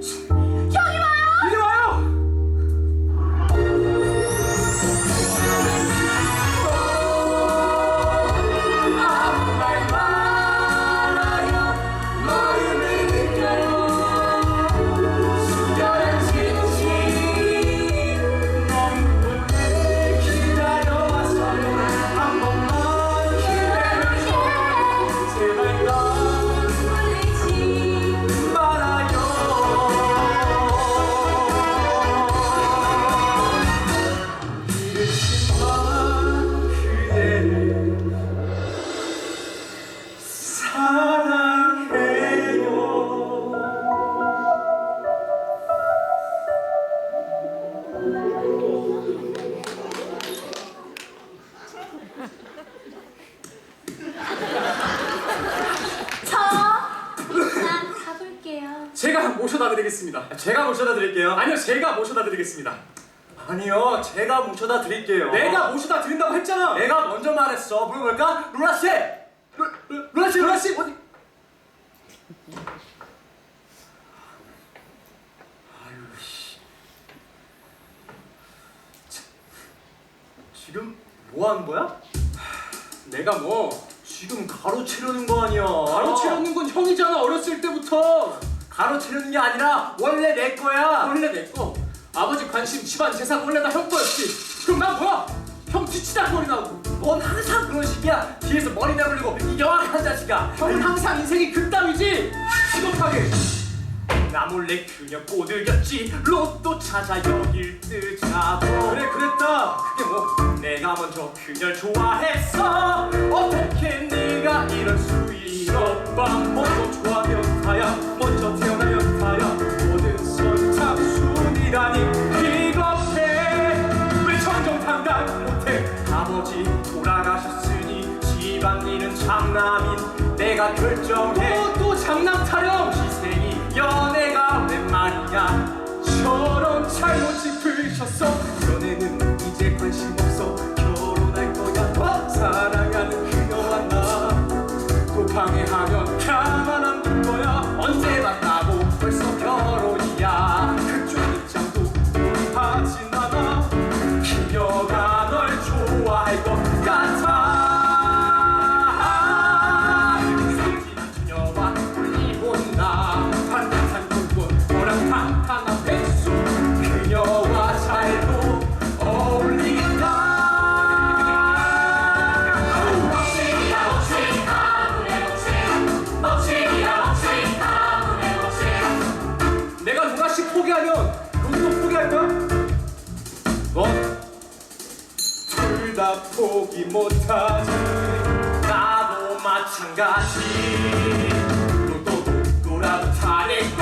嗯。 모셔다 드리겠습니다. 제가 모셔다 드릴게요. 아니요, 제가 모셔다 드리겠습니다. 아니요, 제가 모셔다 드릴게요. 내가 모셔다 드린다고 했잖아. 내가 먼저 말했어. 물어볼까? 루라 씨. 루, 루, 루라 씨, 루라 씨 어디? 아유 씨. 참, 지금 뭐 하는 거야? 내가 뭐 지금 가로채려는 거 아니야? 가로채려는 건 형이잖아 어렸을 때부터. 가로채려는 게 아니라 원래 내 거야. 원래 내 거. 아버지 관심, 집안 재산 원래 다 형 거였지. 그럼 난 뭐야? 형 뒤치다 거리 나고. 넌 항상 그런 식이야. 뒤에서 머리 내밀고 이 영악한 자식아. 형은 항상 인생이 그따위지. 시겁하게. 나 몰래 그녀 꼬들겼지 로또 찾아 여길 뜨자고 그래 그랬다 그게 뭐 내가 먼저 그녀를 좋아했어 어떻게 네가 이럴 수 있어 먼저 좋 집안일은 장남인 내가 결정해. 또, 또 장난 타령. 희생이 연애가 웬 말이냐 저런 잘못 짚으셨어 나 포기 못하지. 나도 마찬가지. 너도 누구라도 잘했